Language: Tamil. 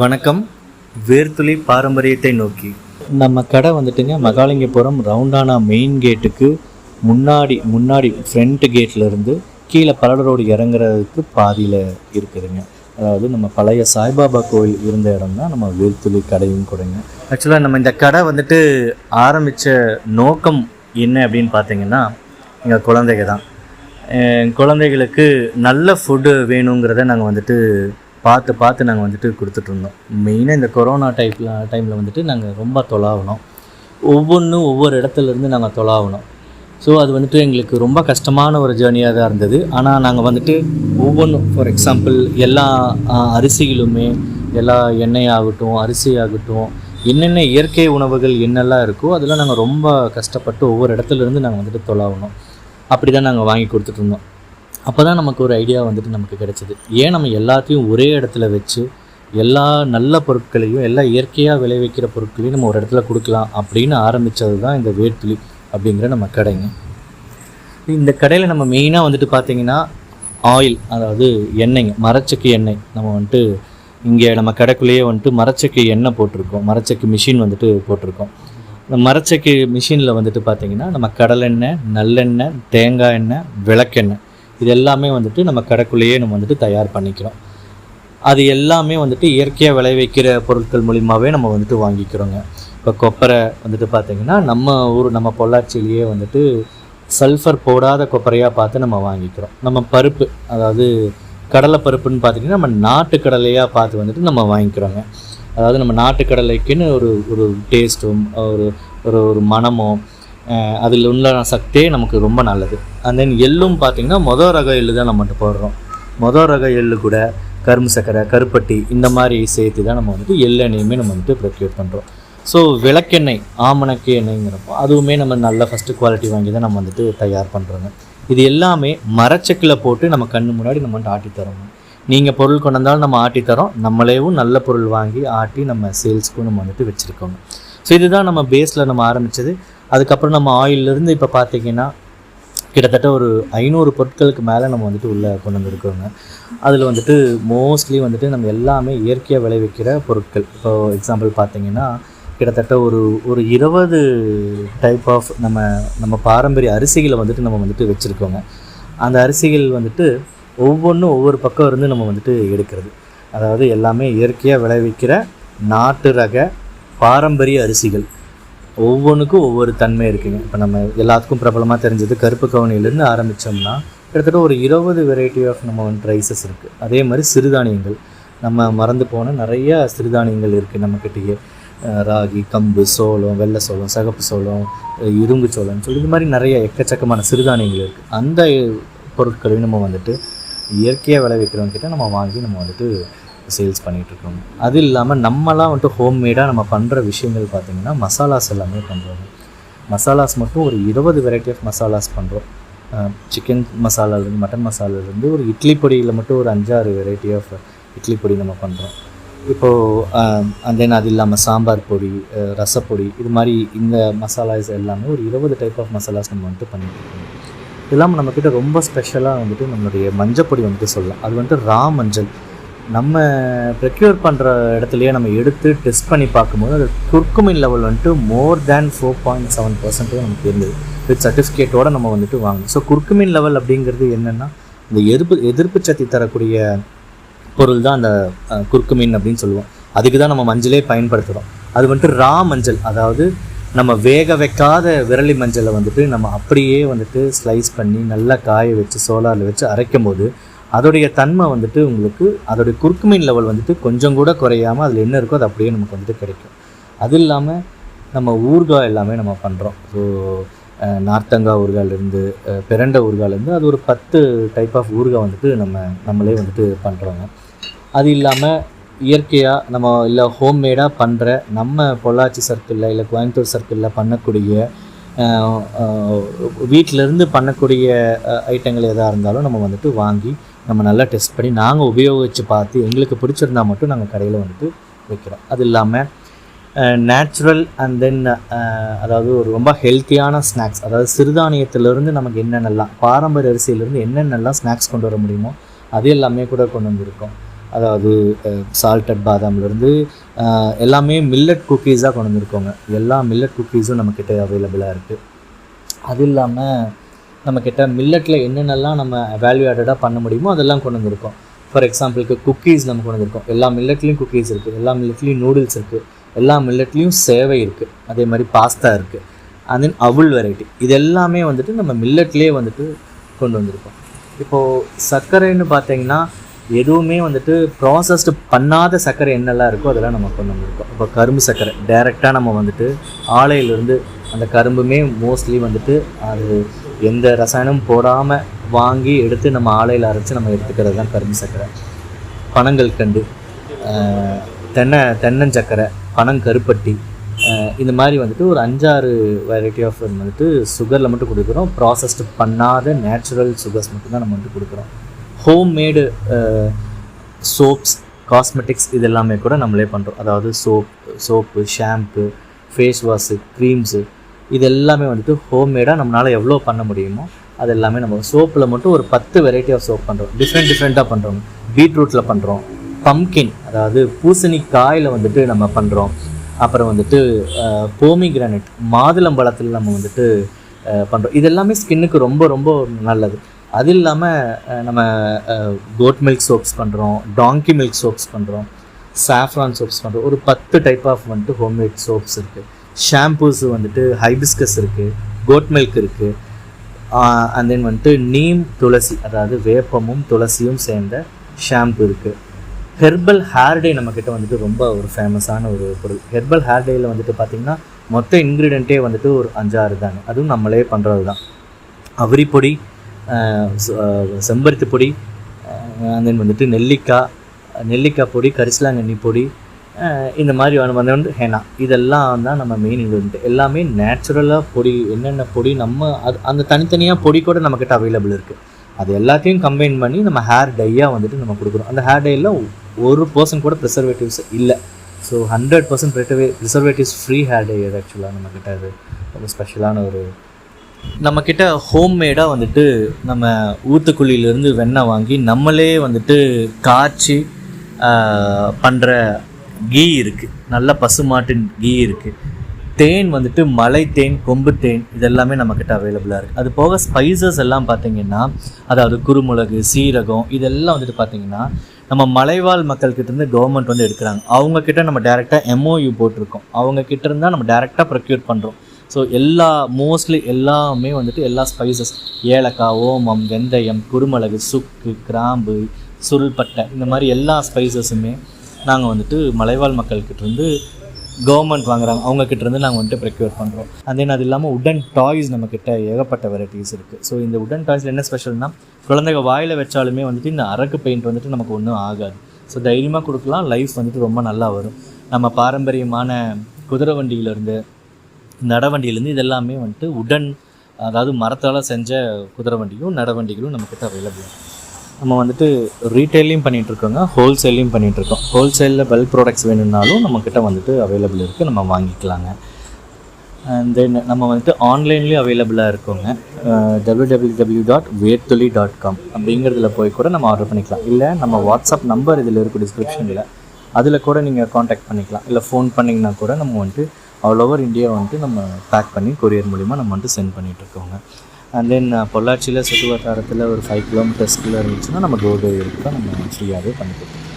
வணக்கம். வேர்த்துளி பாரம்பரியத்தை நோக்கி. நம்ம கடை வந்துட்டுங்க மகாலிங்கபுரம் ரவுண்டானா மெயின் கேட்டுக்கு முன்னாடி முன்னாடி ஃப்ரண்ட் கேட்ல இருந்து கீழே பல்லட ரோடு இறங்குறதுக்கு பாதியில் இருக்குதுங்க. அதாவது நம்ம பழைய சாய்பாபா கோயில் இருந்த இடம் தான் நம்ம வேர்த்துளி கடையும் கூடங்க. ஆக்சுவலாக நம்ம இந்த கடை வந்துட்டு ஆரம்பித்த நோக்கம் என்ன அப்படின்னு பார்த்தீங்கன்னா எங்கள் குழந்தைங்க தான். குழந்தைகளுக்கு நல்ல ஃபுட்டு வேணுங்கிறத நாங்கள் வந்துட்டு பார்த்து பார்த்து நாங்கள் வந்துட்டு கொடுத்துட்ருந்தோம் மெயினாக இந்த கொரோனா டைப்பில் டைமில் வந்துட்டு நாங்கள் ரொம்ப தொலாவினோம். ஒவ்வொன்றும் ஒவ்வொரு இடத்துல இருந்து நாங்கள் தொலாவினோம். ஸோ அது வந்துட்டு எங்களுக்கு ரொம்ப கஷ்டமான ஒரு ஜேர்னியாக தான் இருந்தது. ஆனால் நாங்கள் வந்துட்டு ஒவ்வொன்றும் ஃபார் எக்ஸாம்பிள் எல்லா அரிசிகளுமே எல்லா எண்ணெய் ஆகட்டும் அரிசி ஆகட்டும் என்னென்ன இயற்கை உணவுகள் என்னெல்லாம் இருக்கோ அதெல்லாம் நாங்கள் ரொம்ப கஷ்டப்பட்டு ஒவ்வொரு இடத்துல இருந்து நாங்கள் வந்துட்டு தொலாவினோம். அப்படி தான் நாங்கள் வாங்கி கொடுத்துட்ருந்தோம் அப்போ தான் நமக்கு ஒரு ஐடியா வந்துட்டு நமக்கு கிடைச்சிது. ஏன் நம்ம எல்லாத்தையும் ஒரே இடத்துல வச்சு எல்லா நல்ல பொருட்களையும் எல்லா இயற்கையாக விளைவிக்கிற பொருட்களையும் நம்ம ஒரு இடத்துல கொடுக்கலாம் அப்படின்னு ஆரம்பித்தது தான் இந்த வேர்த்துளி அப்படிங்கிற நம்ம கடைங்க. இந்த கடையில் நம்ம மெயினாக வந்துட்டு பார்த்தீங்கன்னா ஆயில் அதாவது எண்ணெய்ங்க மரச்சக்கு எண்ணெய். நம்ம வந்துட்டு இங்கே நம்ம கடைக்குள்ளேயே வந்துட்டு மரச்சக்கு எண்ணெய் போட்டிருக்கோம். மரச்சக்கு மிஷின் வந்துட்டு போட்டிருக்கோம். இந்த மரச்சக்கு மிஷினில் வந்துட்டு பார்த்தீங்கன்னா நம்ம கடலெண்ணெய் நல்லெண்ணெய் தேங்காய் எண்ணெய் விளக்கெண்ணெய். இது எல்லாமே வந்துட்டு நம்ம கடைக்குள்ளேயே நம்ம வந்துட்டு தயார் பண்ணிக்கிறோம். அது எல்லாமே வந்துட்டு இயற்கையாக விளைவிக்கிற பொருட்கள் மூலியமாகவே நம்ம வந்துட்டு வாங்கிக்கிறோங்க. இப்போ கொப்பரை வந்துட்டு பார்த்திங்கன்னா நம்ம ஊர் நம்ம பொள்ளாச்சியிலேயே வந்துட்டு சல்ஃபர் போடாத கொப்பரையாக பார்த்து நம்ம வாங்கிக்கிறோம். நம்ம பருப்பு அதாவது கடலை பருப்புன்னு பார்த்தீங்கன்னா நம்ம நாட்டு கடலையாக பார்த்து வந்துட்டு நம்ம வாங்கிக்கிறோங்க. அதாவது நம்ம நாட்டு கடலைக்குன்னு ஒரு ஒரு டேஸ்ட்டும் ஒரு ஒரு ஒரு மனமும் அதில் உள்ள சக்தியே நமக்கு ரொம்ப நல்லது. அண்ட் தென் எள்ளும் பார்த்தீங்கன்னா மொதல் ரக எள்ளு தான் நம்மகிட்ட போடுறோம். மொதல் ரக எள்ளு கூட கரும்பு சக்கரை கருப்பட்டி இந்த மாதிரி சேர்த்து தான் நம்ம வந்துட்டு எள்ளெண்ணையுமே நம்ம வந்துட்டு ப்ரொக்யூர் பண்ணுறோம் ஸோ விளக்கெண்ணெய் ஆமணக்கு எண்ணெய்ங்கிறப்போ அதுவுமே நம்ம நல்ல ஃபஸ்ட்டு குவாலிட்டி வாங்கி தான் நம்ம வந்துட்டு தயார் பண்ணுறோங்க இது எல்லாமே மரச்சக்கில் போட்டு நம்ம கண்ணு முன்னாடி நம்ம வந்துட்டு ஆட்டி தரோங்க நீங்கள் பொருள் கொண்டு வந்தாலும் நம்ம ஆட்டி தரோம். நம்மளேவும் நல்ல பொருள் வாங்கி ஆட்டி நம்ம சேல்ஸ்க்கும் நம்ம வந்துட்டு வச்சுருக்கோங்க. ஸோ இதுதான் நம்ம பேஸில் நம்ம ஆரம்பித்தது அதுக்கப்புறம் நம்ம ஆயிலிருந்து இப்போ பார்த்தீங்கன்னா கிட்டத்தட்ட ஒரு ஐநூறு பொருட்களுக்கு மேலே நம்ம வந்துட்டு உள்ளே கொண்டு வந்திருக்கோங்க. அதில் வந்துட்டு மோஸ்ட்லி வந்துட்டு நம்ம எல்லாமே இயற்கையாக விளைவிக்கிற பொருட்கள். இப்போ எக்ஸாம்பிள் பார்த்தீங்கன்னா கிட்டத்தட்ட ஒரு ஒரு இருபது டைப் ஆஃப் நம்ம நம்ம பாரம்பரிய அரிசிகளை வந்துட்டு நம்ம வந்துட்டு வச்சுருக்கோங்க. அந்த அரிசிகள் வந்துட்டு ஒவ்வொன்றும் ஒவ்வொரு பக்கம் இருந்து நம்ம வந்துட்டு எடுக்கிறது. அதாவது எல்லாமே இயற்கையாக விளைவிக்கிற நாட்டு ரக பாரம்பரிய அரிசிகள். ஒவ்வொன்றுக்கும் ஒவ்வொரு தன்மை இருக்குங்க. இப்போ நம்ம எல்லாத்துக்கும் பிரபலமாக தெரிஞ்சது கருப்பு கவனியிலேருந்து ஆரம்பித்தோம்னா கிட்டத்தட்ட ஒரு இருபது வெரைட்டி ஆஃப் நம்ம வந்து ரைசஸ் இருக்குது அதே மாதிரி சிறுதானியங்கள். நம்ம மறந்து போன நிறைய சிறுதானியங்கள் இருக்குது நம்மக்கிட்டேயே ராகி கம்பு சோளம் வெள்ளை சோளம் சிகப்பு சோளம் இரும்பு சோளம்னு சொல்லி இது மாதிரி நிறைய எக்கச்சக்கமான சிறுதானியங்கள் இருக்குது அந்த பொருட்களையும் நம்ம வந்துட்டு இயற்கையாக விளைவிக்கிறவங்க கிட்ட நம்ம வாங்கி நம்ம வந்துட்டு சேல்ஸ் பண்ணிகிட்ருக்கோம் அது இல்லாமல் நம்மலாம் வந்துட்டு ஹோம்மேடாக நம்ம பண்ணுற விஷயங்கள் பார்த்திங்கன்னா மசாலாஸ் எல்லாமே பண்ணுறோம் மசாலாஸ் மட்டும் ஒரு இருபது வெரைட்டி ஆஃப் மசாலாஸ் பண்ணுறோம் சிக்கன் மசாலாலேருந்து மட்டன் மசாலாலேருந்து ஒரு இட்லி பொடியில் மட்டும் ஒரு அஞ்சாறு வெரைட்டி ஆஃப் இட்லி பொடி நம்ம பண்ணுறோம் இப்போது அண்ட் தென் அது இல்லாமல் சாம்பார் பொடி ரசப்பொடி இது மாதிரி இந்த மசாலாஸ் எல்லாமே ஒரு இருபது டைப் ஆஃப் மசாலாஸ் நம்ம வந்துட்டு பண்ணிட்டுருக்கோம். இல்லாமல் நம்மக்கிட்ட ரொம்ப ஸ்பெஷலாக வந்துட்டு நம்மளுடைய மஞ்சப்பொடி வந்துட்டு சொல்லலாம். அது வந்துட்டு ரா மஞ்சள். நம்ம ப்ரெக்யூர் பண்ணுற இடத்துலையே நம்ம எடுத்து டெஸ்ட் பண்ணி பார்க்கும்போது அது குர்குமின் லெவல் வந்துட்டு more than four point seven percentage நமக்கு இருந்தது. வித் சர்டிஃபிகேட்டோட நம்ம வந்துட்டு வாங்கணும். ஸோ குர்குமின் லெவல் அப்படிங்கிறது என்னென்னா இந்த எதிர்ப்பு எதிர்ப்பு சக்தி தரக்கூடிய பொருள் தான் அந்த அஹ், குர்குமின் அப்படின்னு சொல்லுவோம். அதுக்கு தான் நம்ம மஞ்சளே பயன்படுத்துகிறோம் அது வந்துட்டு ரா மஞ்சள் அதாவது நம்ம வேக வைக்காத விரலி மஞ்சளை வந்துட்டு நம்ம அப்படியே வந்துட்டு ஸ்லைஸ் பண்ணி நல்லா காய வச்சு சோலாரில் வச்சு அரைக்கும் போது அதோடைய தன்மை வந்துட்டு உங்களுக்கு அதோடைய குறுக்குமீன் லெவல் வந்துட்டு கொஞ்சம் கூட குறையாமல் அதில் என்ன இருக்கோ அது அப்படியே நமக்கு வந்துட்டு கிடைக்கும். அது இல்லாமல் நம்ம ஊறுகாய் எல்லாமே நம்ம பண்ணுறோம் ஸோ நார்த்தங்காய் ஊர்காலேருந்து பிறண்ட ஊறுகாயிலேருந்து அது ஒரு பத்து டைப் ஆஃப் ஊர்கா வந்துட்டு நம்ம நம்மளே வந்துட்டு பண்ணுறோங்க அது இல்லாமல் இயற்கையாக நம்ம இல்லை ஹோம்மேடாக பண்ணுற நம்ம பொள்ளாச்சி சர்க்கிளில் இல்லை கோயம்புத்தூர் சர்க்கிளில் பண்ணக்கூடிய வீட்டிலேருந்து பண்ணக்கூடிய ஐட்டங்கள் எதாக இருந்தாலும் நம்ம வந்துட்டு வாங்கி நம்ம நல்லா டெஸ்ட் பண்ணி நாங்கள் உபயோகித்து பார்த்து எங்களுக்கு பிடிச்சிருந்தா மட்டும் நாங்கள் கடையில் வந்துட்டு வைக்கிறோம். அது இல்லாமல் நேச்சுரல் அண்ட் தென் அதாவது ஒரு ரொம்ப ஹெல்த்தியான ஸ்நாக்ஸ் அதாவது சிறுதானியத்திலேருந்து நமக்கு என்னென்னலாம் பாரம்பரிய அரிசியிலேருந்து என்னென்னலாம் ஸ்நாக்ஸ் கொண்டு வர முடியுமோ அது எல்லாமே கூட கொண்டு வந்திருக்கோம். அதாவது சால்டட் பாதாம்லேருந்து எல்லாமே மில்லட் குக்கீஸாக கொண்டு வந்திருக்கோங்க. எல்லா மில்லட் குக்கீஸும் நம்மக்கிட்ட அவைலபிளாக இருக்குது அது இல்லாமல் நம்மக்கிட்ட மில்லட்டில் என்னென்னலாம் நம்ம வேல்யூ ஆடடாக பண்ண முடியுமோ அதெல்லாம் கொண்டு வந்திருக்கோம். ஃபார் எக்ஸாம்பிளுக்கு குக்கீஸ் நம்ம கொண்டு வந்திருக்கோம். எல்லா மில்லட்லேயும் குக்கீஸ் இருக்குது எல்லா மில்லட்லேயும் நூடுல்ஸ் இருக்குது எல்லா மில்லட்லேயும் சேவை இருக்குது அதே மாதிரி பாஸ்தா இருக்குது அண்ட் தென் அவுள் வெரைட்டி இது எல்லாமே வந்துட்டு நம்ம மில்லட்லேயே வந்துட்டு கொண்டு வந்திருக்கோம். இப்போது சர்க்கரைன்னு பார்த்தீங்கன்னா எதுவுமே வந்துட்டு ப்ராசஸ்டு பண்ணாத சர்க்கரை என்னெல்லாம் இருக்கோ அதெல்லாம் நம்ம கொண்டு வந்திருக்கோம். இப்போ கரும்பு சர்க்கரை. டைரெக்டாக நம்ம வந்துட்டு ஆலையிலேருந்து அந்த கரும்புமே மோஸ்ட்லி வந்துட்டு அது எந்த ரசாயனமும் போடாமல் வாங்கி எடுத்து நம்ம ஆலையில் அரைச்சி நம்ம எடுத்துக்கிறது தான் கரும்பு சர்க்கரை. பனங்கள் கண்டு தென்னை தென்னஞ்சக்கரை பனங்கருப்பட்டி இந்த மாதிரி வந்துட்டு ஒரு அஞ்சாறு வெரைட்டி ஆஃப் வந்துட்டு சுகரில் மட்டும் கொடுக்குறோம். ப்ராசஸ்டு பண்ணாத நேச்சுரல் சுகர்ஸ் மட்டும்தான் நம்ம வந்துட்டு கொடுக்குறோம். ஹோம்மேடு சோப்ஸ் காஸ்மெட்டிக்ஸ் இது எல்லாமே கூட நம்மளே பண்ணுறோம் அதாவது soap soap shampoo face wash creams இது எல்லாமே வந்துட்டு ஹோம்மேடாக நம்மளால் எவ்வளோ பண்ண முடியுமோ அது எல்லாமே நம்ம சோப்பில் மட்டும் ஒரு பத்து வெரைட்டி ஆஃப் சோப் பண்ணுறோம் டிஃப்ரெண்ட் டிஃப்ரெண்ட்டாக பண்ணுறோம் பீட்ரூட்டில் பண்ணுறோம் பம்கின் அதாவது பூசணிக்காயில் வந்துட்டு நம்ம பண்ணுறோம் அப்புறம் வந்துட்டு போமி கிரானைட் மாதுளம்பழத்தில் நம்ம வந்துட்டு பண்ணுறோம் இது எல்லாமே ஸ்கின்னுக்கு ரொம்ப ரொம்ப நல்லது. அது இல்லாமல் நம்ம கோட் மில்க் சோப்ஸ் பண்ணுறோம் டாங்கி மில்க் சோப்ஸ் பண்ணுறோம் சாஃப்ரான் சோப்ஸ் பண்ணுறோம் ஒரு பத்து டைப் ஆஃப் வந்துட்டு ஹோம்மேட் சோப்ஸ் இருக்குது ஷாம்பூஸ் வந்துட்டு ஹைபிஸ்கஸ் இருக்குது கோட் மில்க் இருக்குது அண்ட் தென் வந்துட்டு நீம் துளசி அதாவது வேப்பமும் துளசியும் சேர்ந்த ஷாம்பு இருக்குது ஹெர்பல் ஹேர் டே நம்மக்கிட்ட வந்துட்டு ரொம்ப ஒரு ஃபேமஸான ஒரு பொருள். ஹெர்பல் ஹேர் டேயில் வந்துட்டு பார்த்திங்கன்னா மொத்த இன்க்ரீடியண்ட்டே வந்துட்டு ஒரு அஞ்சாறு தாங்க அதுவும் நம்மளே பண்ணுறது தான் அவரி பொடி செம்பருத்தி பொடி அண்ட் தென் வந்துட்டு நெல்லிக்காய் நெல்லிக்காய் பொடி கரிசலாங்கண்ணி பொடி இந்த மாதிரி வந்து வந்து வந்து ஹெனா இதெல்லாம் தான் நம்ம மெயின் இன்க்ரீடியன்ட் எல்லாமே நேச்சுரலாக பொடி என்னென்ன பொடி நம்ம அது அந்த தனித்தனியாக பொடி கூட நம்மக்கிட்ட அவைலபிள் இருக்குது அது எல்லாத்தையும் கம்பைன் பண்ணி நம்ம ஹேர் டையாக வந்துட்டு நம்ம கொடுக்குறோம் அந்த ஹேர் டையில் ஒரு பர்சன்ட் கூட ப்ரிசர்வேட்டிவ்ஸ் இல்லை. So hundred percent preservatives free hair dye அது ஆக்சுவலாக நம்மக்கிட்ட அது. ரொம்ப ஸ்பெஷலான ஒரு நம்மக்கிட்ட ஹோம்மேடாக வந்துட்டு நம்ம ஊத்துக்குழியிலேருந்து வெண்ணெய் வாங்கி நம்மளே வந்துட்டு காய்ச்சி பண்ணுற கீ இருக்குது நல்ல பசுமாட்டின் கீ இருக்குது தேன் வந்துட்டு மலை தேன் கொம்பு தேன் இதெல்லாமே நம்மக்கிட்ட அவைலபிளாக இருக்குது அது போக ஸ்பைசஸ் எல்லாம் பார்த்தீங்கன்னா அதாவது குருமிளகு சீரகம் இதெல்லாம் வந்துட்டு பார்த்தீங்கன்னா நம்ம மலைவாழ் மக்கள்கிட்ட இருந்து கவர்மெண்ட் வந்து எடுக்கிறாங்க. அவங்கக்கிட்ட நம்ம டேரெக்டாக எம்ஓயு போட்டிருக்கோம். அவங்கக்கிட்ட இருந்தால் நம்ம டேரெக்டாக ப்ரொக்யூர் பண்ணுறோம் ஸோ எல்லா மோஸ்ட்லி எல்லாமே வந்துட்டு எல்லா ஸ்பைசஸ் ஏலக்காய் ஓமம் வெந்தயம் குறுமிளகு சுக்கு கிராம்பு சுருள்பட்டை இந்த மாதிரி எல்லா ஸ்பைசஸுமே நாங்கள் வந்துட்டு மலைவாழ் மக்கள்கிட்டருந்து கவர்மெண்ட் வாங்குறாங்க. அவங்கக்கிட்டேருந்து நாங்கள் வந்துட்டு ப்ரெக்யூர் பண்ணுறோம் அண்ட் தென் அது இல்லாமல் உடன் டாய்ஸ் நம்மக்கிட்ட ஏகப்பட்ட வெரைட்டிஸ் இருக்குது ஸோ இந்த உடன் டாய்ஸில் என்ன ஸ்பெஷல்னா குழந்தைங்க வாயில் வச்சாலுமே வந்துட்டு இந்த அரக்கு பெயிண்ட் வந்துட்டு நமக்கு ஒன்றும் ஆகாது. ஸோ தைரியமாக கொடுக்கலாம். லைஃப் வந்துட்டு ரொம்ப நல்லா வரும். நம்ம பாரம்பரியமான குதிரை வண்டியிலேருந்து நடவண்டியிலேருந்து இதெல்லாமே வந்துட்டு உடன் அதாவது மரத்தால் செஞ்ச குதிரை வண்டியும் நடவண்டிகளும் நம்மக்கிட்ட அவைலபிள் நம்ம வந்துட்டு ரீட்டைல்லையும் பண்ணிகிட்ருக்கோங்க ஹோல்சேல்லையும் பண்ணிகிட்ருக்கோம் ஹோல்சேலில் பல்க் ப்ராடக்ட்ஸ் வேணும்னாலும் நம்மக்கிட்ட வந்துட்டு அவைலபிள் இருக்குது நம்ம வாங்கிக்கலாங்க. அண்ட் தென் நம்ம வந்துட்டு ஆன்லைன்லேயும் அவைலபிளாக இருக்கோங்க. W W W dot Verthozhi dot com அப்படிங்கிறதுல போய் கூட நம்ம ஆர்டர் பண்ணிக்கலாம். இல்லை நம்ம வாட்ஸ்அப் நம்பர் இதில் இருக்கும் டிஸ்கிரிப்ஷனில் அதில் கூட நீங்கள் காண்டாக்ட் பண்ணிக்கலாம். இல்லை ஃபோன் பண்ணிங்கன்னா கூட நம்ம வந்துட்டு ஆல் ஓவர் இந்தியா வந்துட்டு நம்ம பேக் பண்ணி கொரியர் மூலிமா நம்ம வந்துட்டு சென்ட் பண்ணிகிட்ருக்கோங்க அண்ட் தென் uh, பொள்ளாச்சியில் சுற்று வட்டாரத்தில் ஒரு ஃபைவ் கிலோமீட்டர்ஸ்குள்ளே இருந்துச்சுன்னா நம்ம டோர் டெலிவரி தான் நம்ம ஃப்ரீயாகவே பண்ணி கொடுத்துருக்கோம்